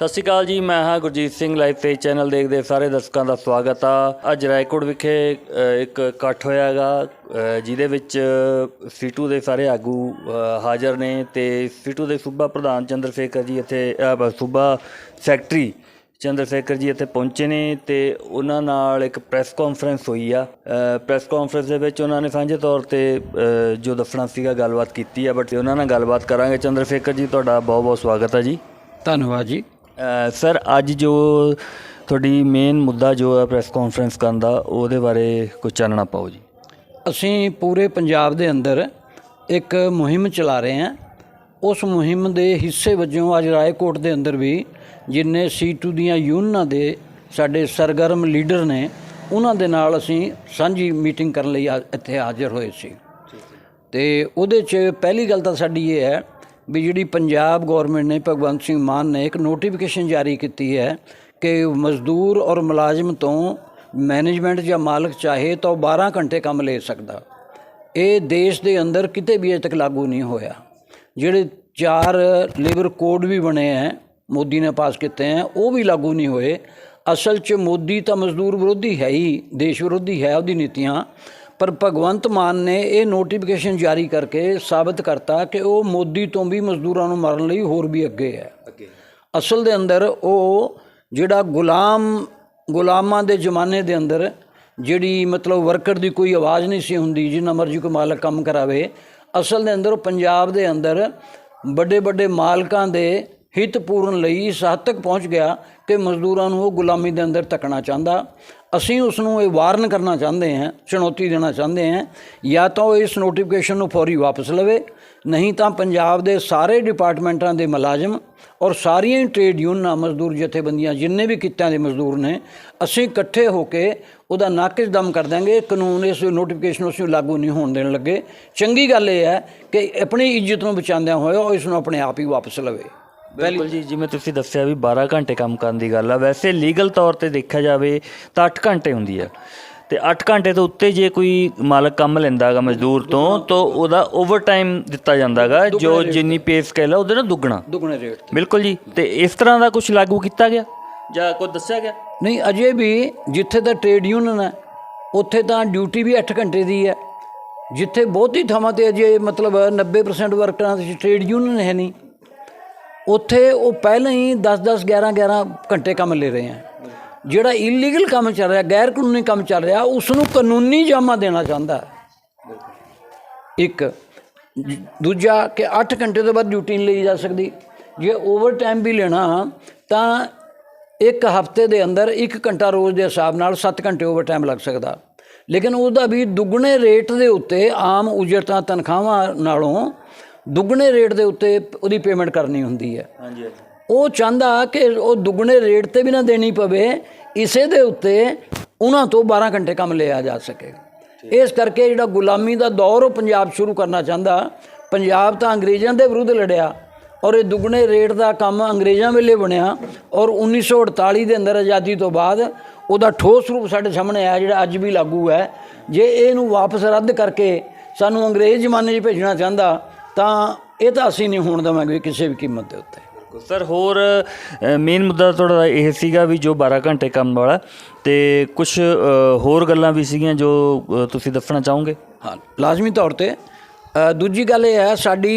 ਸਤਿ ਸ਼੍ਰੀ ਅਕਾਲ ਜੀ, ਮੈਂ ਹਾਂ ਗੁਰਜੀਤ ਸਿੰਘ ਲਾਈਵ 'ਤੇ ਚੈਨਲ ਦੇਖਦੇ ਸਾਰੇ ਦਰਸ਼ਕਾਂ ਦਾ ਸਵਾਗਤ ਆ। ਅੱਜ ਰਾਏਕੋਟ ਵਿਖੇ ਇੱਕ ਇਕੱਠ ਹੋਇਆਗਾ ਜਿਹਦੇ ਵਿੱਚ ਸੀਟੂ ਦੇ ਸਾਰੇ ਆਗੂ ਹਾਜ਼ਰ ਨੇ ਤੇ ਸੀਟੂ ਦੇ ਸੂਬਾ ਪ੍ਰਧਾਨ ਚੰਦਰ ਸ਼ੇਖਰ ਜੀ ਇੱਥੇ ਸੂਬਾ ਸੈਕਟਰੀ ਚੰਦਰ ਸ਼ੇਖਰ ਜੀ ਇੱਥੇ ਪਹੁੰਚੇ ਨੇ ਤੇ ਉਹਨਾਂ ਨਾਲ ਇੱਕ ਪ੍ਰੈਸ ਕਾਨਫਰੰਸ ਹੋਈ ਆ। ਪ੍ਰੈਸ ਕਾਨਫਰੰਸ ਦੇ ਵਿੱਚ ਉਹਨਾਂ ਨੇ ਸਾਂਝੇ ਤੌਰ ਤੇ ਜੋ ਦੱਸਣਾ ਸੀਗਾ, ਗੱਲਬਾਤ ਕੀਤੀ ਆ, ਬਟ ਉਹਨਾਂ ਨਾਲ ਗੱਲਬਾਤ ਕਰਾਂਗੇ। ਚੰਦਰ ਸ਼ੇਖਰ ਜੀ, ਤੁਹਾਡਾ ਬਹੁਤ ਬਹੁਤ ਸਵਾਗਤ ਆ ਜੀ। ਧੰਨਵਾਦ ਜੀ। ਸਰ, ਅੱਜ ਜੋ ਤੁਹਾਡੀ ਮੇਨ ਮੁੱਦਾ ਜੋ ਹੈ ਪ੍ਰੈਸ ਕਾਨਫਰੰਸ ਕਰਨ ਦਾ, ਉਹਦੇ ਬਾਰੇ ਕੁਝ ਚਾਨਣਾ ਪਾਓ ਜੀ। ਅਸੀਂ ਪੂਰੇ ਪੰਜਾਬ ਦੇ ਅੰਦਰ ਇੱਕ ਮੁਹਿੰਮ ਚਲਾ ਰਹੇ ਹਾਂ। ਉਸ ਮੁਹਿੰਮ ਦੇ ਹਿੱਸੇ ਵਜੋਂ ਅੱਜ ਰਾਏਕੋਟ ਦੇ ਅੰਦਰ ਵੀ ਜਿੰਨੇ ਸੀਟੂ ਦੀਆਂ ਯੂਨੀਅਨਾਂ ਦੇ ਸਾਡੇ ਸਰਗਰਮ ਲੀਡਰ ਨੇ, ਉਹਨਾਂ ਦੇ ਨਾਲ ਅਸੀਂ ਸਾਂਝੀ ਮੀਟਿੰਗ ਕਰਨ ਲਈ ਆ- ਇੱਥੇ ਹਾਜ਼ਰ ਹੋਏ ਸੀ। ਤੇ ਉਹਦੇ 'ਚ ਪਹਿਲੀ ਗੱਲ ਤਾਂ ਸਾਡੀ ਇਹ ਹੈ ਵੀ ਜਿਹੜੀ ਪੰਜਾਬ ਗਵਰਨਮੈਂਟ ਨੇ, ਭਗਵੰਤ ਸਿੰਘ ਮਾਨ ਨੇ ਇੱਕ ਨੋਟੀਫਿਕੇਸ਼ਨ ਜਾਰੀ ਕੀਤੀ ਹੈ ਕਿ ਮਜ਼ਦੂਰ ਔਰ ਮੁਲਾਜ਼ਮ ਤੋਂ ਮੈਨੇਜਮੈਂਟ ਜਾਂ ਮਾਲਕ ਚਾਹੇ ਤਾਂ ਉਹ 12 ਘੰਟੇ ਕੰਮ ਲੈ ਸਕਦਾ। ਇਹ ਦੇਸ਼ ਦੇ ਅੰਦਰ ਕਿਤੇ ਵੀ ਅਜੇ ਤੱਕ ਲਾਗੂ ਨਹੀਂ ਹੋਇਆ। ਜਿਹੜੇ ਚਾਰ ਲੇਬਰ ਕੋਡ ਵੀ ਬਣੇ ਹੈ, ਮੋਦੀ ਨੇ ਪਾਸ ਕੀਤੇ ਹੈ, ਉਹ ਵੀ ਲਾਗੂ ਨਹੀਂ ਹੋਏ। ਅਸਲ 'ਚ ਮੋਦੀ ਤਾਂ ਮਜ਼ਦੂਰ ਵਿਰੋਧੀ ਹੈ ਹੀ, ਦੇਸ਼ ਵਿਰੋਧੀ ਹੈ ਉਹਦੀ ਨੀਤੀਆਂ। ਪਰ ਭਗਵੰਤ ਮਾਨ ਨੇ ਇਹ ਨੋਟੀਫਿਕੇਸ਼ਨ ਜਾਰੀ ਕਰਕੇ ਸਾਬਤ ਕਰਤਾ ਕਿ ਉਹ ਮੋਦੀ ਤੋਂ ਵੀ ਮਜ਼ਦੂਰਾਂ ਨੂੰ ਮਾਰਨ ਲਈ ਹੋਰ ਵੀ ਅੱਗੇ ਹੈ। ਅਸਲ ਦੇ ਅੰਦਰ ਉਹ ਜਿਹੜਾ ਗੁਲਾਮ ਗੁਲਾਮਾਂ ਦੇ ਜ਼ਮਾਨੇ ਦੇ ਅੰਦਰ ਜਿਹੜੀ ਮਤਲਬ ਵਰਕਰ ਦੀ ਕੋਈ ਆਵਾਜ਼ ਨਹੀਂ ਸੀ ਹੁੰਦੀ ਜਿੰਨਾ ਮਰਜ਼ੀ ਕੋਈ ਮਾਲਕ ਕੰਮ ਕਰਾਵੇ ਅਸਲ ਦੇ ਅੰਦਰ ਪੰਜਾਬ ਦੇ ਅੰਦਰ ਵੱਡੇ ਵੱਡੇ ਮਾਲਕਾਂ ਦੇ ਹਿੱਤ ਪੂਰਨ ਲਈ ਇਸ ਹੱਦ ਤੱਕ ਪਹੁੰਚ ਗਿਆ ਕਿ ਮਜ਼ਦੂਰਾਂ ਨੂੰ ਉਹ ਗੁਲਾਮੀ ਦੇ ਅੰਦਰ ਤੱਕਣਾ ਚਾਹੁੰਦਾ। ਅਸੀਂ ਉਸ ਨੂੰ ਇਹ ਵਾਰਨ ਕਰਨਾ ਚਾਹੁੰਦੇ ਹਾਂ, ਚੁਣੌਤੀ ਦੇਣਾ ਚਾਹੁੰਦੇ ਹਾਂ, ਜਾਂ ਤਾਂ ਉਹ ਇਸ ਨੋਟੀਫਿਕੇਸ਼ਨ ਨੂੰ ਫੌਰੀ ਵਾਪਸ ਲਵੇ। ਨਹੀਂ ਤਾਂ ਪੰਜਾਬ ਦੇ ਸਾਰੇ ਡਿਪਾਰਟਮੈਂਟਾਂ ਦੇ ਮੁਲਾਜ਼ਮ ਔਰ ਸਾਰੀਆਂ ਹੀ ਟ੍ਰੇਡ ਯੂਨੀਅਨਾਂ ਮਜ਼ਦੂਰ ਜਥੇਬੰਦੀਆਂ, ਜਿੰਨੇ ਵੀ ਕਿੱਤਿਆਂ ਦੇ ਮਜ਼ਦੂਰ ਨੇ, ਅਸੀਂ ਇਕੱਠੇ ਹੋ ਕੇ ਉਹਦਾ ਨਾਕਿਸ਼ ਦਮ ਕਰ ਦਾਂਗੇ ਕਾਨੂੰਨ ਇਸ ਨੋਟੀਫਿਕੇਸ਼ਨ ਉਸ ਨੂੰ ਲਾਗੂ ਨਹੀਂ ਹੋਣ ਦੇਣ ਲੱਗੇ। ਚੰਗੀ ਗੱਲ ਇਹ ਹੈ ਕਿ ਆਪਣੀ ਇੱਜ਼ਤ ਨੂੰ ਬਚਾਉਂਦਿਆਂ ਹੋਇਆ ਉਹ ਇਸ ਨੂੰ ਆਪਣੇ ਆਪ ਹੀ ਵਾਪਸ ਲਵੇ। ਬਿਲਕੁਲ ਜੀ ਜਿਵੇਂ ਤੁਸੀਂ ਦੱਸਿਆ ਵੀ 12 ਘੰਟੇ ਕੰਮ ਕਰਨ ਦੀ ਗੱਲ ਆ ਵੈਸੇ ਲੀਗਲ ਤੌਰ ਤੇ ਦੇਖਿਆ ਜਾਵੇ ਤਾਂ 8 ਘੰਟੇ ਹੁੰਦੀ ਆ। ਤੇ 8 ਘੰਟੇ ਤੋਂ ਉੱਤੇ ਜੇ ਕੋਈ ਮਾਲਕ ਕੰਮ ਲੈਂਦਾਗਾ ਮਜ਼ਦੂਰ ਤੋਂ ਤਾਂ ਉਹਦਾ ਓਵਰਟਾਈਮ ਦਿੱਤਾ ਜਾਂਦਾਗਾ ਜੋ ਜਿੰਨੀ ਪੇ ਸਕੇਲ ਆ ਉਹਦੇ ਨਾਲ ਦੁੱਗਣਾ। ਦੁੱਗਣੇ ਰੇਟ ਬਿਲਕੁਲ ਜੀ। ਤੇ ਇਸ ਤਰ੍ਹਾਂ ਦਾ ਕੁਝ ਲਾਗੂ ਕੀਤਾ ਗਿਆ? ਜਾਂ ਕੋਈ ਦੱਸਿਆ ਗਿਆ? ਨਹੀਂ ਅਜੇ ਵੀ ਜਿੱਥੇ ਤਾਂ ਟ੍ਰੇਡ ਯੂਨੀਅਨ ਹੈ ਉੱਥੇ ਤਾਂ ਡਿਊਟੀ ਵੀ 8 ਘੰਟੇ ਦੀ ਹੈ ਜਿੱਥੇ ਬਹੁਤੀ ਥਾਵਾਂ ਤੇ ਅਜੇ ਮਤਲਬ 90% ਵਰਕਰਾਂ ਦੀ ਟ੍ਰੇਡ ਯੂਨੀਅਨ ਹੈ ਨਹੀਂ। ਉੱਥੇ ਉਹ ਪਹਿਲਾਂ ਹੀ 10 10 11 11 ਘੰਟੇ ਕੰਮ ਲੈ ਰਹੇ ਹੈ ਜਿਹੜਾ ਇਲੀਗਲ ਕੰਮ ਚੱਲ ਰਿਹਾ ਗੈਰ ਕਾਨੂੰਨੀ ਕੰਮ ਚੱਲ ਰਿਹਾ ਉਸ ਨੂੰ ਕਾਨੂੰਨੀ ਜਾਮਾ ਦੇਣਾ ਚਾਹੁੰਦਾ। ਇੱਕ, ਦੂਜਾ ਕਿ 8 ਘੰਟੇ ਤੋਂ ਬਾਅਦ ਡਿਊਟੀ ਨਹੀਂ ਲਈ ਜਾ ਸਕਦੀ। ਜੇ ਓਵਰ ਟਾਈਮ ਵੀ ਲੈਣਾ, ਤਾਂ ਇੱਕ ਹਫ਼ਤੇ ਦੇ ਅੰਦਰ 1 ਘੰਟਾ ਰੋਜ਼ ਦੇ ਹਿਸਾਬ ਨਾਲ 7 ਘੰਟੇ ਓਵਰ ਟਾਈਮ ਲੱਗ ਸਕਦਾ। ਲੇਕਿਨ ਉਹਦਾ ਵੀ ਦੁੱਗਣੇ ਰੇਟ ਦੇ ਉੱਤੇ ਆਮ ਉਜਰਤਾਂ ਤਨਖਾਹਾਂ ਨਾਲੋਂ ਦੁੱਗਣੇ ਰੇਟ ਦੇ ਉੱਤੇ ਉਹਦੀ ਪੇਮੈਂਟ ਕਰਨੀ ਹੁੰਦੀ ਹੈ। ਹਾਂਜੀ ਹਾਂਜੀ। ਉਹ ਚਾਹੁੰਦਾ ਕਿ ਉਹ ਦੁੱਗਣੇ ਰੇਟ ਤੇ ਵੀ ਨਾ ਦੇਣੀ ਪਵੇ ਇਸੇ ਦੇ ਉੱਤੇ ਉਹਨਾਂ ਤੋਂ 12 ਘੰਟੇ ਕੰਮ ਲਿਆ ਜਾ ਸਕੇ। ਇਸ ਕਰਕੇ ਜਿਹੜਾ ਗੁਲਾਮੀ ਦਾ ਦੌਰ ਉਹ ਪੰਜਾਬ ਸ਼ੁਰੂ ਕਰਨਾ ਚਾਹੁੰਦਾ। ਪੰਜਾਬ ਤਾਂ ਅੰਗਰੇਜ਼ਾਂ ਦੇ ਵਿਰੁੱਧ ਲੜਿਆ ਔਰ ਇਹ ਦੁੱਗਣੇ ਰੇਟ ਦਾ ਕੰਮ ਅੰਗਰੇਜ਼ਾਂ ਵੇਲੇ ਬਣਿਆ ਔਰ 1948 ਦੇ ਅੰਦਰ ਆਜ਼ਾਦੀ ਤੋਂ ਬਾਅਦ ਉਹਦਾ ਠੋਸ ਰੂਪ ਸਾਡੇ ਸਾਹਮਣੇ ਆਇਆ ਜਿਹੜਾ ਅੱਜ ਵੀ ਲਾਗੂ ਹੈ। ਜੇ ਇਹਨੂੰ ਵਾਪਸ ਰੱਦ ਕਰਕੇ ਸਾਨੂੰ ਅੰਗਰੇਜ਼ ਜ਼ਮਾਨੇ 'ਚ ਭੇਜਣਾ ਚਾਹੁੰਦਾ ਤਾਂ ਇਹ ਤਾਂ ਅਸੀਂ ਨਹੀਂ ਹੋਣ ਦੇਵਾਂਗੇ ਕਿਸੇ ਵੀ ਕੀਮਤ ਦੇ ਉੱਤੇ। ਸਰ ਹੋਰ ਮੇਨ ਮੁੱਦਾ ਤੁਹਾਡਾ ਇਹ ਸੀਗਾ ਵੀ ਜੋ 12 ਘੰਟੇ ਕੰਮ ਵਾਲਾ ਤੇ ਕੁਝ ਹੋਰ ਗੱਲਾਂ ਵੀ ਸੀਗੀਆਂ ਜੋ ਤੁਸੀਂ ਦੱਸਣਾ ਚਾਹੋਗੇ? ਹਾਂ ਲਾਜ਼ਮੀ ਤੌਰ ਤੇ ਦੂਜੀ ਗੱਲ ਇਹ ਹੈ ਸਾਡੀ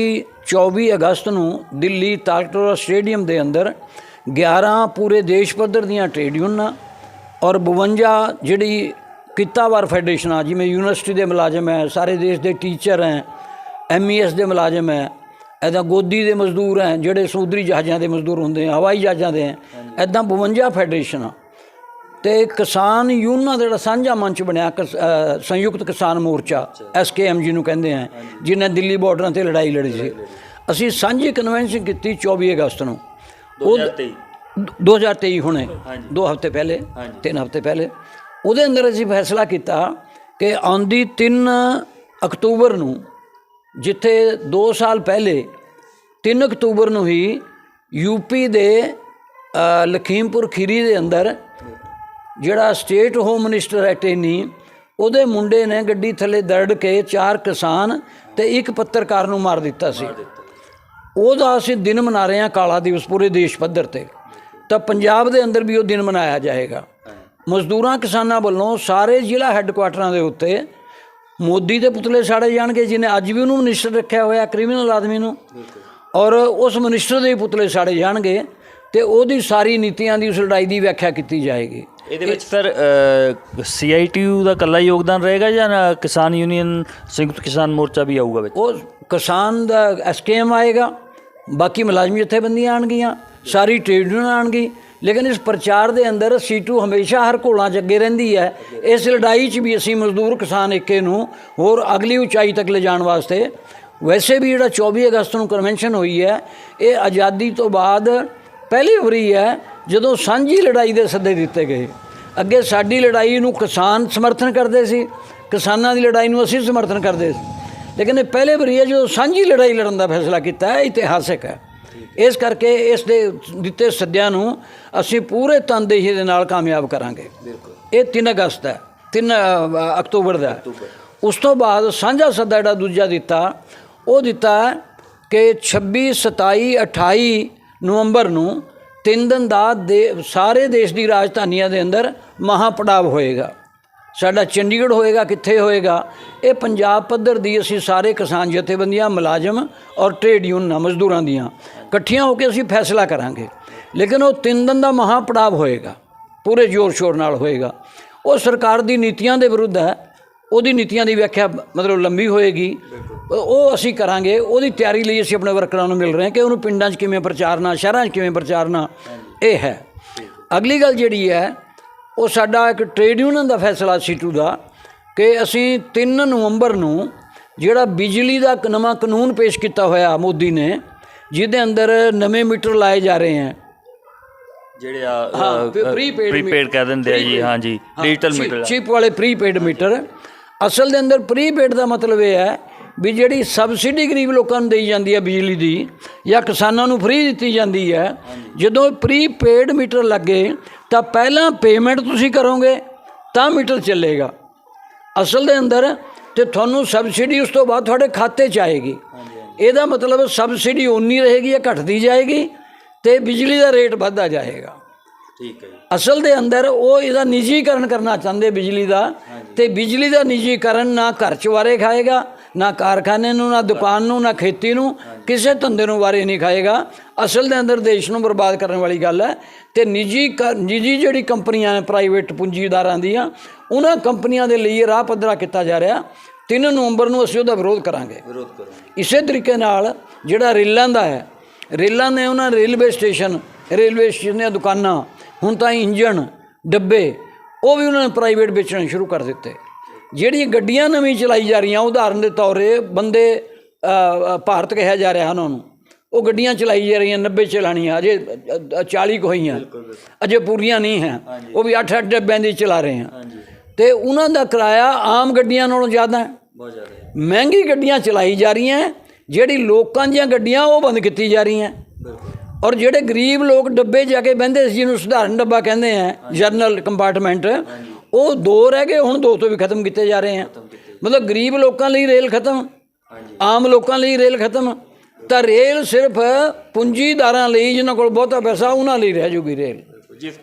24 ਅਗਸਤ ਨੂੰ ਦਿੱਲੀ ਤਾਲਕਟੋਰਾ ਸਟੇਡੀਅਮ ਦੇ ਅੰਦਰ 11 ਪੂਰੇ ਦੇਸ਼ ਪੱਧਰ ਦੀਆਂ ਟ੍ਰੇਡ ਯੂਨੀਅਨਾਂ ਔਰ 52 ਜਿਹੜੀ ਕਿੱਤਾਵਾਰ ਫੈਡਰੇਸ਼ਨਾਂ ਜਿਵੇਂ ਯੂਨੀਵਰਸਿਟੀ ਦੇ ਮੁਲਾਜ਼ਮ ਹੈ ਸਾਰੇ ਦੇਸ਼ ਦੇ ਟੀਚਰ ਹੈ ਐਮਈਐਸ ਦੇ ਮੁਲਾਜ਼ਮ ਹੈ। ਐਦਾਂ ਗੋਦੀ ਦੇ ਮਜ਼ਦੂਰ ਹੈ ਜਿਹੜੇ ਸਮੁੰਦਰੀ ਜਹਾਜ਼ਾਂ ਦੇ ਮਜ਼ਦੂਰ ਹੁੰਦੇ ਆ ਹਵਾਈ ਜਹਾਜ਼ਾਂ ਦੇ। ਹੈ ਐਦਾਂ 52 ਫੈਡਰੇਸ਼ਨਾਂ ਤੇ ਕਿਸਾਨ ਯੂਨੀਅਨਾਂ ਦਾ ਜਿਹੜਾ ਸਾਂਝਾ ਮੰਚ ਬਣਿਆ ਸੰਯੁਕਤ ਕਿਸਾਨ ਮੋਰਚਾ ਐਸਕੇਐਮ ਜਿਹਨੂੰ ਕਹਿੰਦੇ ਆ ਜਿਹਨੇ ਦਿੱਲੀ ਬਾਰਡਰਾਂ ਤੇ ਲੜਾਈ ਲੜੀ ਸੀ। ਅਸੀਂ ਸਾਂਝੀ ਕਨਵੈਨਸ਼ਨ ਕੀਤੀ 24 ਅਗਸਤ ਨੂੰ। ਉਹ 2023 ਹੁਣੇ ਦੋ ਹਫ਼ਤੇ ਪਹਿਲੇ ਤਿੰਨ ਹਫ਼ਤੇ ਪਹਿਲੇ। ਉਹਦੇ ਅੰਦਰ ਅਸੀਂ ਫੈਸਲਾ ਕੀਤਾ ਕਿ ਆਉਂਦੀ 3 ਅਕਤੂਬਰ ਨੂੰ ਜਿੱਥੇ 2 ਸਾਲ ਪਹਿਲੇ 3 ਅਕਤੂਬਰ ਨੂੰ ਹੀ ਯੂਪੀ ਦੇ ਲਖੀਮਪੁਰ ਖੀਰੀ ਦੇ ਅੰਦਰ ਜਿਹੜਾ ਸਟੇਟ ਹੋਮ ਮਿਨਿਸਟਰ ਹੈ ਟੇਨੀ ਉਹਦੇ ਮੁੰਡੇ ਨੇ ਗੱਡੀ ਥੱਲੇ ਦਰੜ ਕੇ ਚਾਰ ਕਿਸਾਨ ਤੇ ਇੱਕ ਪੱਤਰਕਾਰ ਨੂੰ ਮਾਰ ਦਿੱਤਾ ਸੀ। ਉਹਦਾ ਅਸੀਂ ਦਿਨ ਮਨਾ ਰਹੇ ਹਾਂ ਕਾਲਾ ਦਿਵਸ ਪੂਰੇ ਦੇਸ਼ ਪੱਧਰ ਤੇ। ਤਾਂ ਪੰਜਾਬ ਦੇ ਅੰਦਰ ਵੀ ਉਹ ਦਿਨ ਮਨਾਇਆ ਜਾਏਗਾ। ਮਜ਼ਦੂਰਾਂ ਕਿਸਾਨਾਂ ਵੱਲੋਂ ਸਾਰੇ ਜ਼ਿਲ੍ਹਾ ਹੈੱਡਕੁਆਟਰਾਂ ਦੇ ਉੱਤੇ ਮੋਦੀ ਦੇ ਪੁਤਲੇ ਸਾੜੇ ਜਾਣਗੇ ਜਿਹਨੇ ਅੱਜ ਵੀ ਉਹਨੂੰ ਮਿਨਿਸਟਰ ਰੱਖਿਆ ਹੋਇਆ ਕ੍ਰਿਮੀਨਲ ਆਦਮੀ ਨੂੰ। ਔਰ ਉਸ ਮਿਨਿਸਟਰ ਦੇ ਪੁਤਲੇ ਸਾੜੇ ਜਾਣਗੇ ਤੇ ਉਹਦੀ ਸਾਰੀ ਨੀਤੀਆਂ ਦੀ ਉਸ ਲੜਾਈ ਦੀ ਵਿਆਖਿਆ ਕੀਤੀ ਜਾਏਗੀ। ਇਹਦੇ ਵਿੱਚ ਸਰ ਸੀਆਈਟੀਯੂ ਦਾ ਕੱਲਾ ਯੋਗਦਾਨ ਰਹੇਗਾ ਜਾਂ ਕਿਸਾਨ ਯੂਨੀਅਨ ਸੰਯੁਕਤ ਕਿਸਾਨ ਮੋਰਚਾ ਵੀ ਆਊਗਾ ਵਿੱਚ? ਉਹ ਕਿਸਾਨ ਦਾ ਐਸਕੇਐਮ ਆਏਗਾ ਬਾਕੀ ਮੁਲਾਜ਼ਮ ਜਥੇਬੰਦੀਆਂ ਆਣਗੀਆਂ ਸਾਰੀ ਟ੍ਰੇਡ ਯੂਨੀਅਨ ਆਣਗੀ ਲੇਕਿਨ ਇਸ ਪ੍ਰਚਾਰ ਦੇ ਅੰਦਰ ਸੀਟੂ ਹਮੇਸ਼ਾ ਹਰ ਘੋਲਾਂ 'ਚ ਅੱਗੇ ਰਹਿੰਦੀ ਹੈ। ਇਸ ਲੜਾਈ 'ਚ ਵੀ ਅਸੀਂ ਮਜ਼ਦੂਰ ਕਿਸਾਨ ਏਕੇ ਨੂੰ ਹੋਰ ਅਗਲੀ ਉਚਾਈ ਤੱਕ ਲਿਜਾਣ ਵਾਸਤੇ ਵੈਸੇ ਵੀ ਜਿਹੜਾ 24 ਅਗਸਤ ਨੂੰ ਕਨਵੈਨਸ਼ਨ ਹੋਈ ਹੈ, ਇਹ ਆਜ਼ਾਦੀ ਤੋਂ ਬਾਅਦ ਪਹਿਲੀ ਵਾਰੀ ਹੈ ਜਦੋਂ ਸਾਂਝੀ ਲੜਾਈ ਦੇ ਸੱਦੇ ਦਿੱਤੇ ਗਏ। ਅੱਗੇ ਸਾਡੀ ਲੜਾਈ ਨੂੰ ਕਿਸਾਨ ਸਮਰਥਨ ਕਰਦੇ ਸੀ, ਕਿਸਾਨਾਂ ਦੀ ਲੜਾਈ ਨੂੰ ਅਸੀਂ ਸਮਰਥਨ ਕਰਦੇ ਸੀ। ਲੇਕਿਨ ਇਹ ਪਹਿਲੇ ਵਾਰੀ ਹੈ ਜਦੋਂ ਸਾਂਝੀ ਲੜਾਈ ਲੜਨ ਦਾ ਫੈਸਲਾ ਕੀਤਾ ਹੈ ਇਤਿਹਾਸਕ ਹੈ। ਇਸ ਕਰਕੇ ਇਸ ਦੇ ਦਿੱਤੇ ਸੱਦਿਆਂ ਨੂੰ ਅਸੀਂ ਪੂਰੇ ਤਨਦੇਹੀ ਦੇ ਨਾਲ ਕਾਮਯਾਬ ਕਰਾਂਗੇ। ਇਹ 3 ਅਗਸਤ ਹੈ 3 ਅਕਤੂਬਰ ਦਾ। ਉਸ ਤੋਂ ਬਾਅਦ ਸਾਂਝਾ ਸੱਦਾ ਜਿਹੜਾ ਦੂਜਾ ਦਿੱਤਾ ਉਹ ਦਿੱਤਾ ਕਿ 26 27 28 ਨਵੰਬਰ ਨੂੰ ਤਿੰਨ ਦਿਨ ਦਾ ਦੇ ਸਾਰੇ ਦੇਸ਼ ਦੀ ਰਾਜਧਾਨੀਆਂ ਦੇ ਅੰਦਰ ਮਹਾਪੜਾਵ ਹੋਏਗਾ। ਸਾਡਾ ਚੰਡੀਗੜ੍ਹ ਹੋਏਗਾ ਕਿੱਥੇ ਹੋਏਗਾ? ਇਹ ਪੰਜਾਬ ਪੱਧਰ ਦੀ ਅਸੀਂ ਸਾਰੇ ਕਿਸਾਨ ਜਥੇਬੰਦੀਆਂ ਮੁਲਾਜ਼ਮ ਔਰ ਟ੍ਰੇਡ ਯੂਨੀਅਨਾਂ ਮਜ਼ਦੂਰਾਂ ਦੀਆਂ। ਇਕੱਠੀਆਂ ਹੋ ਕੇ ਅਸੀਂ ਫੈਸਲਾ ਕਰਾਂਗੇ। ਲੇਕਿਨ ਉਹ ਤਿੰਨ ਦਿਨ ਦਾ ਮਹਾਪੜਾਵ ਹੋਏਗਾ। ਪੂਰੇ ਜ਼ੋਰ ਸ਼ੋਰ ਨਾਲ ਹੋਏਗਾ। ਉਹ ਸਰਕਾਰ ਦੀ ਨੀਤੀਆਂ ਦੇ ਵਿਰੁੱਧ ਹੈ। ਉਹਦੀ ਨੀਤੀਆਂ ਦੀ ਵਿਆਖਿਆ ਮਤਲਬ ਲੰਬੀ ਹੋਏਗੀ। ਉਹ ਅਸੀਂ ਕਰਾਂਗੇ। ਉਹਦੀ ਤਿਆਰੀ ਲਈ ਅਸੀਂ ਆਪਣੇ ਵਰਕਰਾਂ ਨੂੰ ਮਿਲ ਰਹੇ ਹਾਂ ਕਿ ਉਹਨੂੰ ਪਿੰਡਾਂ 'ਚ ਕਿਵੇਂ ਪ੍ਰਚਾਰਨਾ, ਸ਼ਹਿਰਾਂ 'ਚ ਕਿਵੇਂ ਪ੍ਰਚਾਰਨਾ, ਇਹ ਹੈ। ਅਗਲੀ ਗੱਲ ਜਿਹੜੀ ਹੈ, ਉਹ ਸਾਡਾ ਇੱਕ ਟ੍ਰੇਡ ਯੂਨੀਅਨ ਦਾ ਫੈਸਲਾ ਸੀਟੂ ਦਾ ਕਿ ਅਸੀਂ 3 ਨਵੰਬਰ ਨੂੰ ਜਿਹੜਾ ਬਿਜਲੀ ਦਾ ਨਵਾਂ ਕਾਨੂੰਨ ਪੇਸ਼ ਕੀਤਾ ਹੋਇਆ ਮੋਦੀ ਨੇ ਜਿਹਦੇ ਅੰਦਰ ਨਵੇਂ ਮੀਟਰ ਲਾਏ ਜਾ ਰਹੇ ਹਨ ਜਿਹੜੇ ਆ ਪ੍ਰੀਪੇਡ ਪ੍ਰੀਪੇਡ ਕਹਿ ਦਿੰਦੇ ਆ ਜੀ ਹਾਂ ਜੀ ਡਿਜੀਟਲ ਮੀਟਰ। ਚਿਪ ਵਾਲੇ ਪ੍ਰੀਪੇਡ ਮੀਟਰ। ਅਸਲ ਦੇ ਅੰਦਰ ਪ੍ਰੀਪੇਡ ਦਾ ਮਤਲਬ ਇਹ ਹੈ ਵੀ ਜਿਹੜੀ ਸਬਸਿਡੀ ਗਰੀਬ ਲੋਕਾਂ ਨੂੰ ਦੇਈ ਜਾਂਦੀ ਹੈ ਬਿਜਲੀ ਦੀ ਜਾਂ ਕਿਸਾਨਾਂ ਨੂੰ ਫ੍ਰੀ ਦਿੱਤੀ ਜਾਂਦੀ ਹੈ ਜਦੋਂ ਪ੍ਰੀਪੇਡ ਮੀਟਰ ਲੱਗੇ ਤਾਂ ਪਹਿਲਾਂ ਪੇਮੈਂਟ ਤੁਸੀਂ ਕਰੋਗੇ ਤਾਂ ਮੀਟਰ ਚੱਲੇਗਾ। ਅਸਲ ਦੇ ਅੰਦਰ ਤੇ ਤੁਹਾਨੂੰ ਸਬਸਿਡੀ ਉਸ ਤੋਂ ਬਾਅਦ ਤੁਹਾਡੇ ਖਾਤੇ 'ਚ ਆਏਗੀ। ਇਹਦਾ ਮਤਲਬ ਸਬਸਿਡੀ ਉਨੀ ਰਹੇਗੀ ਜਾਂ ਘਟਦੀ ਜਾਏਗੀ ਤੇ ਬਿਜਲੀ ਦਾ ਰੇਟ ਵੱਧਦਾ ਜਾਏਗਾ। ਠੀਕ ਹੈ ਅਸਲ ਦੇ ਅੰਦਰ ਉਹ ਇਹਦਾ ਨਿੱਜੀਕਰਨ ਕਰਨਾ ਚਾਹੁੰਦੇ ਬਿਜਲੀ ਦਾ ਤੇ ਬਿਜਲੀ ਦਾ ਨਿੱਜੀਕਰਨ ਨਾ ਘਰ ਚ ਵਾਰੇ ਖਾਏਗਾ ਨਾ ਕਾਰਖਾਨੇ ਨੂੰ ਨਾ ਦੁਕਾਨ ਨੂੰ ਨਾ ਖੇਤੀ ਨੂੰ ਕਿਸੇ ਧੰਦੇ ਨੂੰ ਵਾਰੇ ਨਹੀਂ ਖਾਏਗਾ। ਅਸਲ ਦੇ ਅੰਦਰ ਦੇਸ਼ ਨੂੰ ਬਰਬਾਦ ਕਰਨ ਵਾਲੀ ਗੱਲ ਹੈ ਤੇ ਨਿੱਜੀ ਨਿੱਜੀ ਜਿਹੜੀ ਕੰਪਨੀਆਂ ਨੇ ਪ੍ਰਾਈਵੇਟ ਪੂੰਜੀਦਾਰਾਂ ਦੀਆਂ ਉਹਨਾਂ ਕੰਪਨੀਆਂ ਦੇ ਲਈ ਰਾਹ ਪੱਧਰਾ ਕੀਤਾ ਜਾ ਰਿਹਾ 3 ਨਵੰਬਰ ਨੂੰ ਅਸੀਂ ਉਹਦਾ ਵਿਰੋਧ ਕਰਾਂਗੇ। ਵਿਰੋਧ ਕਰੋ ਇਸੇ ਤਰੀਕੇ ਨਾਲ ਜਿਹੜਾ ਰੇਲਾਂ ਦਾ ਹੈ ਰੇਲਾਂ ਨੇ ਉਹਨਾਂ ਰੇਲਵੇ ਸਟੇਸ਼ਨ ਰੇਲਵੇ ਸਟੇਸ਼ਨ ਦੀਆਂ ਦੁਕਾਨਾਂ ਹੁਣ ਤਾਂ ਇੰਜਣ ਡੱਬੇ ਉਹ ਵੀ ਉਹਨਾਂ ਨੇ ਪ੍ਰਾਈਵੇਟ ਵੇਚਣੇ ਸ਼ੁਰੂ ਕਰ ਦਿੱਤੇ। ਜਿਹੜੀਆਂ ਗੱਡੀਆਂ ਨਵੀਂ ਚਲਾਈ ਜਾ ਰਹੀਆਂ ਉਦਾਹਰਨ ਦੇ ਤੌਰ 'ਤੇ ਬੰਦੇ ਭਾਰਤ ਕਿਹਾ ਜਾ ਰਿਹਾ ਉਹਨਾਂ ਨੂੰ ਉਹ ਗੱਡੀਆਂ ਚਲਾਈ ਜਾ ਰਹੀਆਂ 90 ਚਲਾਣੀਆਂ ਅਜੇ ਅ, ਅ, 40 ਕੁ ਹੋਈਆਂ ਅਜੇ ਪੂਰੀਆਂ ਨਹੀਂ ਹੈ ਉਹ ਵੀ 8-8 ਡੱਬਿਆਂ ਦੀ ਚਲਾ ਰਹੇ ਹਨ ਤੇ ਉਹਨਾਂ ਦਾ ਕਿਰਾਇਆ ਆਮ ਗੱਡੀਆਂ ਨਾਲੋਂ ਹੈ ਜ਼ਿਆਦਾ ਹੈ। ਮਹਿੰਗੀ ਗੱਡੀਆਂ ਚਲਾਈ ਜਾ ਰਹੀਆਂ ਜਿਹੜੀ ਲੋਕਾਂ ਦੀਆਂ ਗੱਡੀਆਂ ਉਹ ਬੰਦ ਕੀਤੀ ਜਾ ਰਹੀਆਂ ਔਰ ਜਿਹੜੇ ਗਰੀਬ ਲੋਕ ਡੱਬੇ ਜਾ ਕੇ ਬਹਿੰਦੇ ਸੀ ਜਿਹਨੂੰ ਸਧਾਰਨ ਡੱਬਾ ਕਹਿੰਦੇ ਆ ਜਰਨਲ ਕੰਪਾਰਟਮੈਂਟ ਉਹ ਦੋ ਰਹਿ ਗਏ ਹੁਣ ਦੋ ਤੋਂ ਵੀ ਖਤਮ ਕੀਤੇ ਜਾ ਰਹੇ ਆ ਮਤਲਬ ਗਰੀਬ ਲੋਕਾਂ ਲਈ ਰੇਲ ਖਤਮ ਆਮ ਲੋਕਾਂ ਲਈ ਰੇਲ ਖਤਮ ਤਾਂ ਰੇਲ ਸਿਰਫ ਪੂੰਜੀਦਾਰਾਂ ਲਈ ਜਿਨ੍ਹਾਂ ਕੋਲ ਬਹੁਤਾ ਪੈਸਾ ਉਹਨਾਂ ਲਈ ਰਹਿ ਜੂਗੀ ਰੇਲ। ਜਿਸ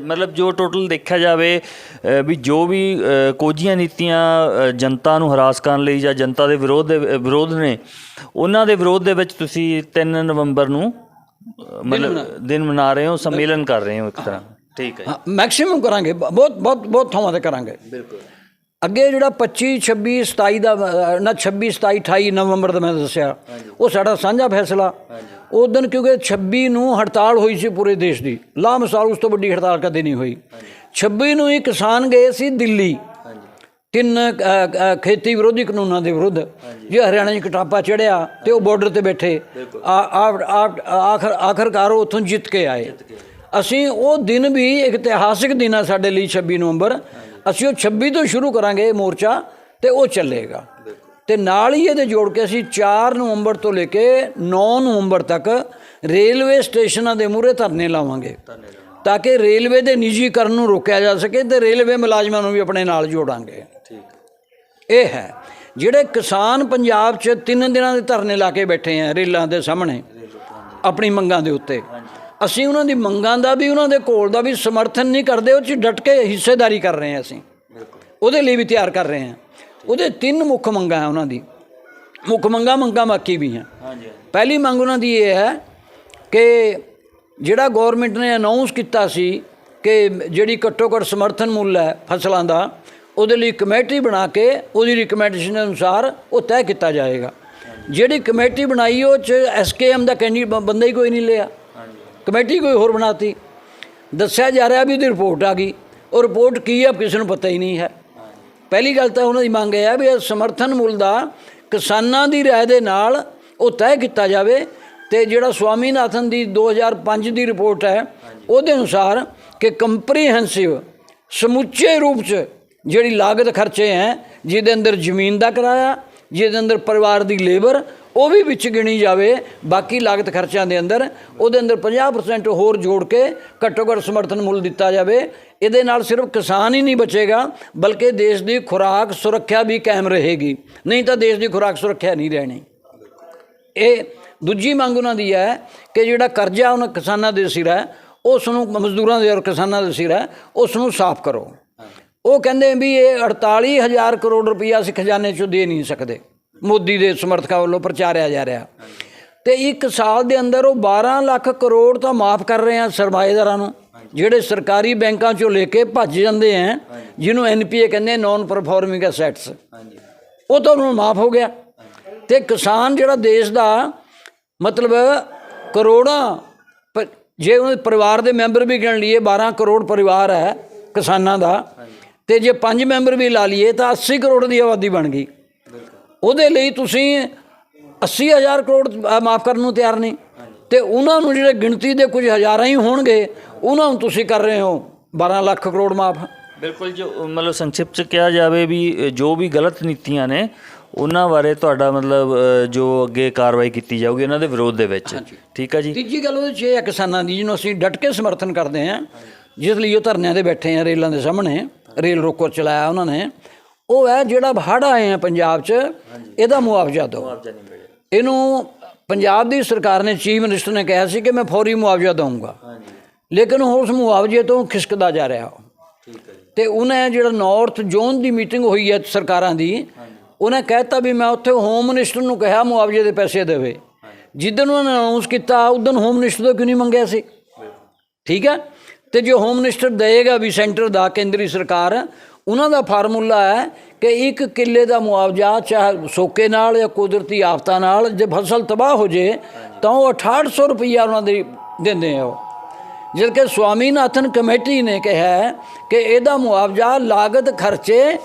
ਮਤਲਬ ਜੋ ਟੋਟਲ ਦੇਖਿਆ ਜਾਵੇ ਵੀ ਜੋ ਵੀ ਕੋਝੀਆਂ ਨੀਤੀਆਂ ਜਨਤਾ ਨੂੰ ਹਰਾਸ ਕਰਨ ਲਈ ਜਾਂ ਜਨਤਾ ਦੇ ਵਿਰੋਧ ਦੇ ਵਿਰੋਧ ਨੇ ਉਹਨਾਂ ਦੇ ਵਿਰੋਧ ਦੇ ਵਿੱਚ ਤੁਸੀਂ 3 ਨਵੰਬਰ ਨੂੰ ਮਤਲਬ ਦਿਨ ਮਨਾ ਰਹੇ ਹੋ ਸੰਮੇਲਨ ਕਰ ਰਹੇ ਹੋ ਇੱਕ ਤਰ੍ਹਾਂ। ਠੀਕ ਹੈ ਮੈਕਸਿਮਮ ਕਰਾਂਗੇ ਬਹੁਤ ਬਹੁਤ ਬਹੁਤ ਥਾਵਾਂ ਤੇ ਕਰਾਂਗੇ। ਬਿਲਕੁਲ। ਅੱਗੇ ਜਿਹੜਾ 25 26 27 ਦਾ ਨਾ 26 27 28 ਨਵੰਬਰ ਦਾ ਮੈਂ ਦੱਸਿਆ ਉਹ ਸਾਡਾ ਸਾਂਝਾ ਫੈਸਲਾ। ਉਸ ਦਿਨ ਕਿਉਂਕਿ 26 ਨੂੰ ਹੜਤਾਲ ਹੋਈ ਸੀ ਪੂਰੇ ਦੇਸ਼ ਦੀ। ਲਾ ਮਿਸਾਲ ਉਸ ਤੋਂ ਵੱਡੀ ਹੜਤਾਲ ਕਦੇ ਨਹੀਂ ਹੋਈ। 26 ਨੂੰ ਹੀ ਕਿਸਾਨ ਗਏ ਸੀ ਦਿੱਲੀ। ਤਿੰਨ ਖੇਤੀ ਵਿਰੋਧੀ ਕਾਨੂੰਨਾਂ ਦੇ ਵਿਰੁੱਧ। ਜੇ ਹਰਿਆਣਾ 'ਚ ਕਟਾਪਾ ਚੜਿਆ ਤੇ ਉਹ ਬਾਰਡਰ ਤੇ ਬੈਠੇ। ਆ- ਆ- ਆ- ਆਖਰ ਆਖਰਕਾਰ ਉਹ ਉੱਥੋਂ ਜਿੱਤ ਕੇ ਆਏ। ਅਸੀਂ ਉਹ ਦਿਨ ਵੀ ਇਤਿਹਾਸਿਕ ਦਿਨ ਆ ਸਾਡੇ ਲਈ 26 ਨਵੰਬਰ। ਅਸੀਂ ਉਹ 26 ਤੋਂ ਸ਼ੁਰੂ ਕਰਾਂਗੇ ਇਹ ਮੋਰਚਾ ਤੇ ਉਹ ਚੱਲੇਗਾ। ਤੇ ਨਾਲ ਹੀ ਇਹਦੇ ਜੋੜ ਕੇ ਅਸੀਂ 4 ਨਵੰਬਰ ਤੋਂ ਲੈ ਕੇ 9 ਨਵੰਬਰ ਤੱਕ ਰੇਲਵੇ ਸਟੇਸ਼ਨਾਂ ਦੇ ਮੂਹਰੇ ਧਰਨੇ ਲਾਵਾਂਗੇ। ਤਾਂ ਕਿ ਰੇਲਵੇ ਦੇ ਨਿੱਜੀਕਰਨ ਨੂੰ ਰੋਕਿਆ ਜਾ ਸਕੇ ਤੇ ਰੇਲਵੇ ਮੁਲਾਜ਼ਮਾਂ ਨੂੰ ਵੀ ਆਪਣੇ ਨਾਲ ਜੋੜਾਂਗੇ। ਠੀਕ ਇਹ ਹੈ, ਜਿਹੜੇ ਕਿਸਾਨ ਪੰਜਾਬ 'ਚ ਤਿੰਨ ਦਿਨਾਂ ਦੇ ਧਰਨੇ ਲਾ ਕੇ ਬੈਠੇ ਆ ਰੇਲਾਂ ਦੇ ਸਾਹਮਣੇ, ਆਪਣੀ ਮੰਗਾਂ ਦੇ ਉੱਤੇ। ਅਸੀਂ ਉਹਨਾਂ ਦੀ ਮੰਗਾਂ ਦਾ ਵੀ ਉਹਨਾਂ ਦੇ ਕੋਲ ਦਾ ਵੀ ਸਮਰਥਨ ਨਹੀਂ ਕਰਦੇ ਉਹ ਚ ਡਟ ਕੇ ਹਿੱਸੇਦਾਰੀ ਕਰ ਰਹੇ ਹਾਂ ਅਸੀਂ। ਉਹਦੇ ਲਈ ਵੀ ਤਿਆਰ ਕਰ ਰਹੇ ਹਾਂ। ਉਹਦੇ ਤਿੰਨ ਮੁੱਖ ਮੰਗਾਂ ਹੈ ਉਹਨਾਂ ਦੀ। ਮੁੱਖ ਮੰਗਾਂ ਮੰਗਾਂ ਬਾਕੀ ਵੀ ਹੈ। ਹਾਂਜੀ ਪਹਿਲੀ ਮੰਗ ਉਹਨਾਂ ਦੀ ਇਹ ਹੈ ਕਿ ਜਿਹੜਾ ਗਵਰਨਮੈਂਟ ਨੇ ਅਨਾਉਂਸ ਕੀਤਾ ਸੀ ਕਿ ਜਿਹੜੀ ਘੱਟੋ ਘੱਟ ਸਮਰਥਨ ਮੁੱਲ ਹੈ ਫਸਲਾਂ ਦਾ ਉਹਦੇ ਲਈ ਕਮੇਟੀ ਬਣਾ ਕੇ ਉਹਦੀ ਰਿਕਮੈਂਡੇਸ਼ਨ ਅਨੁਸਾਰ ਉਹ ਤੈਅ ਕੀਤਾ ਜਾਏਗਾ। ਜਿਹੜੀ ਕਮੇਟੀ ਬਣਾਈ ਉਹ ਚ ਐਸਕੇਐਮ ਦਾ ਕੈਂਡੀਡੇਟ ਬੰਦਾ ਹੀ ਕੋਈ ਨਹੀਂ ਲਿਆ। ਕਮੇਟੀ ਕੋਈ ਹੋਰ ਬਣਾਤੀ। ਦੱਸਿਆ ਜਾ ਰਿਹਾ ਵੀ ਉਹਦੀ ਰਿਪੋਰਟ ਆ ਗਈ। ਉਹ ਰਿਪੋਰਟ ਕੀ ਹੈ ਕਿਸੇ ਨੂੰ ਪਤਾ ਹੀ ਨਹੀਂ ਹੈ। ਪਹਿਲੀ ਗੱਲ ਤਾਂ ਉਹਨਾਂ ਦੀ ਮੰਗ ਹੈ ਵੀ ਇਹ ਸਮਰਥਨ ਮੁੱਲ ਦਾ ਕਿਸਾਨਾਂ ਦੀ ਰਾਏ ਦੇ ਨਾਲ ਉਹ ਤੈਅ ਕੀਤਾ ਜਾਵੇ ਤੇ ਜਿਹੜਾ ਸਵਾਮੀਨਾਥਨ ਦੀ 2005 ਦੀ ਰਿਪੋਰਟ ਹੈ ਉਹਦੇ ਅਨੁਸਾਰ ਕਿ ਕੰਪਰੀਹੈਂਸਿਵ ਸਮੁੱਚੇ ਰੂਪ 'ਚ ਜਿਹੜੀ ਲਾਗਤ ਖਰਚੇ ਹੈ ਜਿਹਦੇ ਅੰਦਰ ਜ਼ਮੀਨ ਦਾ ਕਿਰਾਇਆ ਜਿਹਦੇ ਅੰਦਰ ਪਰਿਵਾਰ ਦੀ ਲੇਬਰ ਉਹ ਵੀ ਵਿੱਚ ਗਿਣੀ ਜਾਵੇ, ਬਾਕੀ ਲਾਗਤ ਖਰਚਿਆਂ ਦੇ ਅੰਦਰ, ਉਹਦੇ ਅੰਦਰ 50% ਹੋਰ ਜੋੜ ਕੇ ਘੱਟੋ ਘੱਟ ਸਮਰਥਨ ਮੁੱਲ ਦਿੱਤਾ ਜਾਵੇ। ਇਹਦੇ ਨਾਲ ਸਿਰਫ ਕਿਸਾਨ ਹੀ ਨਹੀਂ ਬਚੇਗਾ, ਬਲਕਿ ਦੇਸ਼ ਦੀ ਖੁਰਾਕ ਸੁਰੱਖਿਆ ਵੀ ਕਾਇਮ ਰਹੇਗੀ। ਨਹੀਂ ਤਾਂ ਦੇਸ਼ ਦੀ ਖੁਰਾਕ ਸੁਰੱਖਿਆ ਨਹੀਂ ਰਹਿਣੀ। ਇਹ ਦੂਜੀ ਮੰਗ ਉਹਨਾਂ ਦੀ ਹੈ ਕਿ ਜਿਹੜਾ ਕਰਜ਼ਾ ਉਹਨਾਂ ਕਿਸਾਨਾਂ ਦੇ ਸਿਰ ਹੈ, ਉਸ ਨੂੰ ਮਜ਼ਦੂਰਾਂ ਦੇ ਔਰ ਕਿਸਾਨਾਂ ਦੇ ਸਿਰ ਹੈ, ਉਸ ਨੂੰ ਸਾਫ਼ ਕਰੋ। ਉਹ ਕਹਿੰਦੇ ਵੀ ਇਹ 48000 ਕਰੋੜ ਰੁਪਈਆ ਅਸੀਂ ਖਜ਼ਾਨੇ ਚੋਂ ਦੇ ਨਹੀਂ ਸਕਦੇ। ਮੋਦੀ ਦੇ ਸਮਰਥਕਾਂ ਵੱਲੋਂ ਪ੍ਰਚਾਰਿਆ ਜਾ ਰਿਹਾ। ਤੇ ਇੱਕ ਸਾਲ ਦੇ ਅੰਦਰ ਉਹ 12 ਲੱਖ ਕਰੋੜ ਤਾਂ ਮਾਫ ਕਰ ਰਹੇ ਆ ਸਰਮਾਏਦਾਰਾਂ ਨੂੰ, ਜਿਹੜੇ ਸਰਕਾਰੀ ਬੈਂਕਾਂ ਚੋਂ ਲੈ ਕੇ ਭੱਜ ਜਾਂਦੇ ਆ, ਜਿਹਨੂੰ ਐਨਪੀਏ ਕਹਿੰਦੇ ਨਾਨ ਪਰਫਾਰਮਿੰਗ ਅਸੈਟਸ ਉਹ ਤਾਂ ਉਹਨਾਂ ਮਾਫ ਹੋ ਗਿਆ। ਤੇ ਕਿਸਾਨ ਜਿਹੜਾ ਦੇਸ਼ ਦਾ ਮਤਲਬ ਕਰੋੜਾਂ ਪ- ਜੇ ਉਹਨਾਂ ਪਰਿਵਾਰ ਦੇ ਮੈਂਬਰ ਵੀ ਗਿਣ ਲਈਏ 12 ਕਰੋੜ ਪਰਿਵਾਰ ਹੈ ਕਿਸਾਨਾਂ ਦਾ, ਤੇ ਜੇ ਪੰਜ ਮੈਂਬਰ ਵੀ ਲਾ ਲਈਏ ਤਾਂ 80 ਕਰੋੜ ਦੀ ਆਬਾਦੀ ਬਣ ਗਈ। ਉਹਦੇ ਲਈ ਤੁਸੀਂ 80000 ਕਰੋੜ ਮਾਫ ਕਰਨ ਨੂੰ ਤਿਆਰ ਨਹੀਂ। ਤੇ ਉਹਨਾਂ ਨੂੰ ਜਿਹੜੇ ਗਿਣਤੀ ਦੇ ਕੁਝ ਹਜ਼ਾਰਾਂ ਹੀ ਹੋਣਗੇ ਉਹਨਾਂ ਨੂੰ ਤੁਸੀਂ ਕਰ ਰਹੇ ਹੋ। 12 ਲੱਖ ਕਰੋੜ ਮਾਫ। ਬਿਲਕੁਲ ਜੋ ਮਤਲਬ ਸੰਖਿਪਤ ਚ ਕਿਹਾ ਜਾਵੇ ਵੀ ਜੋ ਵੀ ਗਲਤ ਨੀਤੀਆਂ ਨੇ ਉਹਨਾਂ ਬਾਰੇ ਤੁਹਾਡਾ ਮਤਲਬ ਜੋ ਅੱਗੇ ਕਾਰਵਾਈ ਕੀਤੀ ਜਾਊਗੀ ਉਹਨਾਂ ਦੇ ਵਿਰੋਧ ਦੇ ਵਿੱਚ। ਠੀਕ ਹੈ ਜੀ? ਤੀਜੀ ਗੱਲ ਉਹਦੇ 'ਚ ਇਹ ਹੈ ਕਿਸਾਨਾਂ ਦੀ ਜਿਹਨੂੰ ਅਸੀਂ ਡਟ ਕੇ ਸਮਰਥਨ ਕਰਦੇ ਹਾਂ ਜਿਸ ਲਈ ਉਹ ਧਰਨਿਆਂ ਦੇ ਬੈਠੇ ਆ ਰੇਲਾਂ ਦੇ ਸਾਹਮਣੇ ਰੇਲ ਰੋਕੋ ਚਲਾਇਆ ਉਹਨਾਂ ਨੇ। ਉਹ ਹੈ ਜਿਹੜਾ ਹੜ੍ਹ ਆਏ ਆ ਪੰਜਾਬ 'ਚ ਇਹਦਾ ਮੁਆਵਜ਼ਾ ਦਿਓ। ਇਹਨੂੰ ਪੰਜਾਬ ਦੀ ਸਰਕਾਰ ਨੇ ਚੀਫ ਮਿਨਿਸਟਰ ਨੇ ਕਿਹਾ ਸੀ ਕਿ ਮੈਂ ਫੌਰੀ ਮੁਆਵਜ਼ਾ ਦਊਂਗਾ। ਲੇਕਿਨ ਉਸ ਮੁਆਵਜ਼ੇ ਤੋਂ ਖਿਸਕਦਾ ਜਾ ਰਿਹਾ ਤੇ ਉਹਨੇ ਜਿਹੜਾ ਨਾਰਥ ਜ਼ੋਨ ਦੀ ਮੀਟਿੰਗ ਹੋਈ ਹੈ ਸਰਕਾਰਾਂ ਦੀ ਉਹਨੇ ਕਹਿਤਾ ਵੀ ਮੈਂ ਉੱਥੇ ਹੋਮ ਮਿਨਿਸਟਰ ਨੂੰ ਕਿਹਾ ਮੁਆਵਜ਼ੇ ਦੇ ਪੈਸੇ ਦੇਵੇ। ਜਿੱਦਣ ਉਹਨਾਂ ਨੇ ਅਨਾਉਂਸ ਕੀਤਾ ਉਦੋਂ ਹੋਮ ਮਿਨਿਸਟਰ ਤੋਂ ਕਿਉਂ ਨਹੀਂ ਮੰਗਿਆ ਸੀ? ਠੀਕ ਹੈ? ਤੇ ਜੋ ਹੋਮ ਮਿਨਿਸਟਰ ਦੇਗਾ ਵੀ ਸੈਂਟਰ ਦਾ ਕੇਂਦਰੀ ਸਰਕਾਰ ਉਹਨਾਂ ਦਾ ਫਾਰਮੂਲਾ ਹੈ ਕਿ ਇੱਕ ਕਿੱਲੇ ਦਾ ਮੁਆਵਜ਼ਾ, ਚਾਹੇ ਸੋਕੇ ਨਾਲ ਜਾਂ ਕੁਦਰਤੀ ਆਫਤਾਂ ਨਾਲ, ਜੇ ਫਸਲ ਤਬਾਹ ਹੋ ਜੇ, ਤਾਂ ਉਹ 6800 ਰੁਪਈਆ ਉਹਨਾਂ ਦੇ ਦਿੰਦੇ ਆ ਉਹ। ਜਦ ਕਿ ਸਵਾਮੀਨਾਥਨ ਕਮੇਟੀ ਨੇ ਕਿਹਾ ਕਿ ਇਹਦਾ ਮੁਆਵਜ਼ਾ ਲਾਗਤ ਖਰਚੇ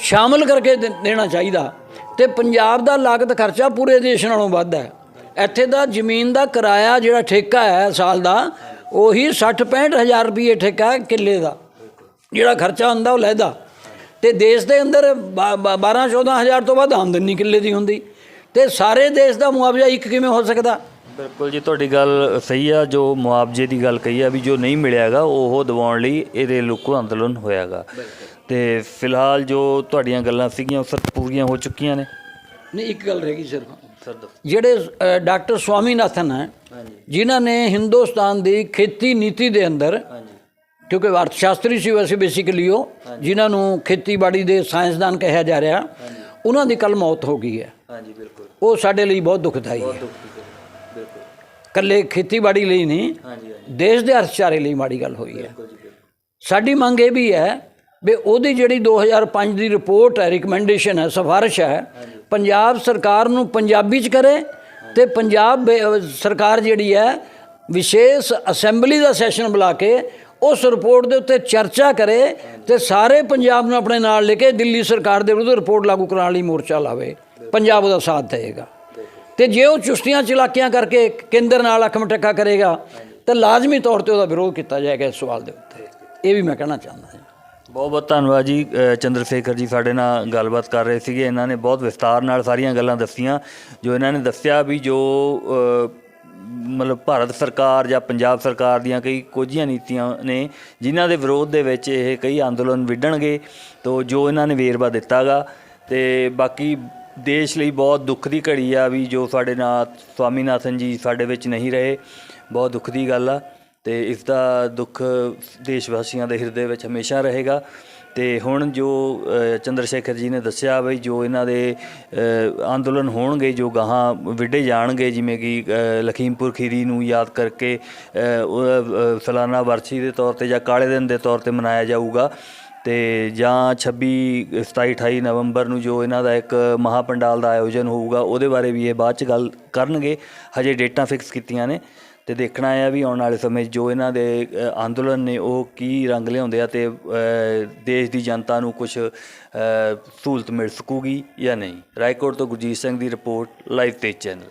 ਸ਼ਾਮਲ ਕਰਕੇ ਦੇ- ਦੇਣਾ ਚਾਹੀਦਾ ਤੇ ਪੰਜਾਬ ਦਾ ਲਾਗਤ ਖਰਚਾ ਪੂਰੇ ਦੇਸ਼ ਨਾਲੋਂ ਵੱਧ ਹੈ। ਇੱਥੇ ਦਾ ਜ਼ਮੀਨ ਦਾ ਕਿਰਾਇਆ ਜਿਹੜਾ ਠੇਕਾ ਹੈ ਸਾਲ ਦਾ, ਉਹੀ 60 ਹਜ਼ਾਰ ਰੁਪਏ ਠੇਕਾ ਹੈ ਕਿੱਲੇ ਦਾ। ਜਿਹੜਾ ਖਰਚਾ ਹੁੰਦਾ ਉਹ ਲੈਦਾ। ਤੇ ਦੇਸ਼ ਦੇ ਅੰਦਰ 12 ਹਜ਼ਾਰ ਤੋਂ ਵੱਧ ਆਮਦਨੀ ਕਿੱਲੇ ਦੀ ਹੁੰਦੀ। ਤੇ ਸਾਰੇ ਦੇਸ਼ ਦਾ ਮੁਆਵਜ਼ਾ ਇੱਕ ਕਿਵੇਂ ਹੋ ਸਕਦਾ? ਬਿਲਕੁਲ ਜੀ ਤੁਹਾਡੀ ਗੱਲ ਸਹੀ ਆ ਜੋ ਮੁਆਵਜ਼ੇ ਦੀ ਗੱਲ ਕਹੀ ਆ ਵੀ ਜੋ ਨਹੀਂ ਮਿਲਿਆਗਾ ਉਹ ਦਿਵਾਉਣ ਲਈ ਇਹਦੇ ਲੋਕੋ ਅੰਦੋਲਨ ਹੋਇਆਗਾ ਤੇ ਫਿਲਹਾਲ ਜੋ ਤੁਹਾਡੀਆਂ ਗੱਲਾਂ ਸੀਗੀਆਂ ਉਹ ਸਰ ਪੂਰੀਆਂ ਹੋ ਚੁੱਕੀਆਂ ਨੇ। ਨਹੀਂ ਇੱਕ ਗੱਲ ਰਹਿ ਗਈ ਸਿਰਫ। ਜਿਹੜੇ ਡਾਕਟਰ ਸਵਾਮੀਨਾਥਨ ਹੈ ਜਿਨ੍ਹਾਂ ਨੇ ਹਿੰਦੁਸਤਾਨ ਦੀ ਖੇਤੀ ਨੀਤੀ ਦੇ ਅੰਦਰ ਹਾਂਜੀ। ਕਿਉਂਕਿ ਅਰਥ ਸ਼ਾਸਤਰੀ ਸੀ ਵੈਸੇ ਬੇਸਿਕਲੀ ਉਹ ਜਿਨ੍ਹਾਂ ਨੂੰ ਖੇਤੀਬਾੜੀ ਦੇ ਸਾਇੰਸਦਾਨ ਕਿਹਾ ਜਾ ਰਿਹਾ। ਉਹਨਾਂ ਦੀ ਕੱਲ ਮੌਤ ਹੋ ਗਈ ਹੈ। ਹਾਂਜੀ ਬਿਲਕੁਲ। ਉਹ ਸਾਡੇ ਲਈ ਬਹੁਤ ਦੁਖਦਾਈ ਹੈ। ਬਿਲਕੁਲ। ਕੱਲੇ ਖੇਤੀਬਾੜੀ ਲਈ ਨਹੀਂ ਹਾਂਜੀ ਦੇਸ਼ ਦੇ ਅਰਥਚਾਰੇ ਲਈ ਮਾੜੀ ਗੱਲ ਹੋਈ ਹੈ। ਸਾਡੀ ਮੰਗ ਇਹ ਵੀ ਹੈ ਵੀ ਉਹਦੀ ਜਿਹੜੀ 2005 ਦੀ ਰਿਪੋਰਟ ਹੈ ਰਿਕਮੈਂਡੇਸ਼ਨ ਹੈ ਸਿਫਾਰਿਸ਼ ਹੈ ਪੰਜਾਬ ਸਰਕਾਰ ਨੂੰ ਪੰਜਾਬੀ ਚ ਕਰੇ ਤੇ ਪੰਜਾਬ ਸਰਕਾਰ ਜਿਹੜੀ ਹੈ ਵਿਸ਼ੇਸ਼ ਅਸੈਂਬਲੀ ਦਾ ਸੈਸ਼ਨ ਬੁਲਾ ਕੇ ਉਸ ਰਿਪੋਰਟ ਦੇ ਉੱਤੇ ਚਰਚਾ ਕਰੇ ਤੇ ਸਾਰੇ ਪੰਜਾਬ ਨੂੰ ਆਪਣੇ ਨਾਲ ਲੈ ਕੇ ਦਿੱਲੀ ਸਰਕਾਰ ਦੇ ਵਿਰੁੱਧ ਰਿਪੋਰਟ ਲਾਗੂ ਕਰਾਉਣ ਲਈ ਮੋਰਚਾ ਲਾਵੇ। ਪੰਜਾਬ ਦਾ ਸਾਥ ਦੇਵੇਗਾ। ਤੇ ਜੇ ਉਹ ਚੁਸਤੀਆਂ ਚਲਾਕੀਆਂ ਕਰਕੇ ਕੇਂਦਰ ਨਾਲ ਅੱਖ ਮਟਕਾ ਕਰੇਗਾ ਤਾਂ ਲਾਜ਼ਮੀ ਤੌਰ ਤੇ ਉਹਦਾ ਵਿਰੋਧ ਕੀਤਾ ਜਾਏਗਾ ਇਸ ਸਵਾਲ ਦੇ ਉੱਤੇ। ਇਹ ਵੀ ਮੈਂ ਕਹਿਣਾ ਚਾਹੁੰਦਾ ਹਾਂ। ਬਹੁਤ ਬਹੁਤ ਧੰਨਵਾਦ ਜੀ ਅ, ਚੰਦਰਸ਼ੇਖਰ ਜੀ ਸਾਡੇ ਨਾਲ ਗੱਲਬਾਤ ਕਰ ਰਹੇ ਸੀਗੇ। ਇਹਨਾਂ ਨੇ ਬਹੁਤ ਵਿਸਤਾਰ ਨਾਲ ਸਾਰੀਆਂ ਗੱਲਾਂ ਦੱਸੀਆਂ ਜੋ ਇਹਨਾਂ ਨੇ ਦੱਸਿਆ ਵੀ ਜੋ ਮਤਲਬ ਭਾਰਤ ਸਰਕਾਰ ਜਾਂ ਪੰਜਾਬ ਸਰਕਾਰ ਦੀਆਂ ਕਈ ਕੋਝੀਆਂ ਨੀਤੀਆਂ ਨੇ, ਜਿਨ੍ਹਾਂ ਦੇ ਵਿਰੋਧ ਦੇ ਵਿੱਚ ਇਹ ਕਈ ਅੰਦੋਲਨ ਵਿੱਢਣਗੇ, ਤੋ ਜੋ ਇਹਨਾਂ ਨੇ ਵੇਰਵਾ ਦਿੱਤਾਗਾ। ਤੇ ਬਾਕੀ ਦੇਸ਼ ਲਈ ਬਹੁਤ ਦੁੱਖ ਦੀ ਘੜੀ ਆ ਵੀ ਜੋ ਸਾਡੇ ਨਾਲ ਸਵਾਮੀਨਾਥਨ ਜੀ ਸਾਡੇ ਵਿੱਚ ਨਹੀਂ ਰਹੇ, ਬਹੁਤ ਦੁੱਖ ਦੀ ਗੱਲ ਆ। ਤੇ ਇਸ ਦਾ ਦੁੱਖ ਦੇਸ਼ ਵਾਸੀਆਂ ਦੇ ਹਿਰਦੇ ਵਿੱਚ ਹਮੇਸ਼ਾ ਰਹੇਗਾ। ਤੇ ਹੁਣ ਜੋ ਚੰਦਰ ਸ਼ੇਖਰ ਜੀ ਨੇ ਦੱਸਿਆ ਬਈ ਜੋ ਇਹਨਾਂ ਦੇ ਅੰਦੋਲਨ ਹੋਣਗੇ, ਜੋ ਗਾਹਾਂ ਵਿੱਢੇ ਜਾਣਗੇ, ਜਿਵੇਂ ਕਿ ਲਖੀਮਪੁਰ ਖੀਰੀ ਨੂੰ ਯਾਦ ਕਰਕੇ ਸਾਲਾਨਾ ਵਰਸੀ ਦੇ ਤੌਰ ਤੇ ਜਾਂ ਕਾਲੇ ਦਿਨ ਦੇ ਤੌਰ ਤੇ ਮਨਾਇਆ ਜਾਊਗਾ। ਤੇ ਜਾਂ 26 27 28 ਨਵੰਬਰ ਨੂੰ ਜੋ ਇਹਨਾਂ ਦਾ ਇੱਕ ਮਹਾਪੰਡਾਲ ਦਾ ਆਯੋਜਨ ਹੋਊਗਾ, ਉਹਦੇ ਬਾਰੇ ਵੀ ਇਹ ਬਾਅਦ ਚ ਗੱਲ ਕਰਨਗੇ। ਹਜੇ ਡੇਟਾਂ ਫਿਕਸ ਕੀਤੀਆਂ ਨੇ। ਤੇ ਦੇਖਣਾ ਆ ਵੀ ਆਉਣ ਵਾਲੇ ਸਮੇਂ 'ਚ ਜੋ ਇਹਨਾਂ ਦੇ ਅੰਦੋਲਨ ਨੇ ਉਹ ਕੀ ਰੰਗ ਲਿਆਉਂਦੇ ਆ ਤੇ ਦੇਸ਼ ਦੀ ਜਨਤਾ ਨੂੰ ਕੁਝ ਸਹੂਲਤ ਮਿਲ ਸਕੂਗੀ ਜਾਂ ਨਹੀਂ। ਰਾਏਕੋਟ ਤੋਂ ਗੁਰਜੀਤ ਸਿੰਘ ਦੀ ਰਿਪੋਰਟ, ਲਾਈਵ ਤੇਜ ਚੈਨਲ।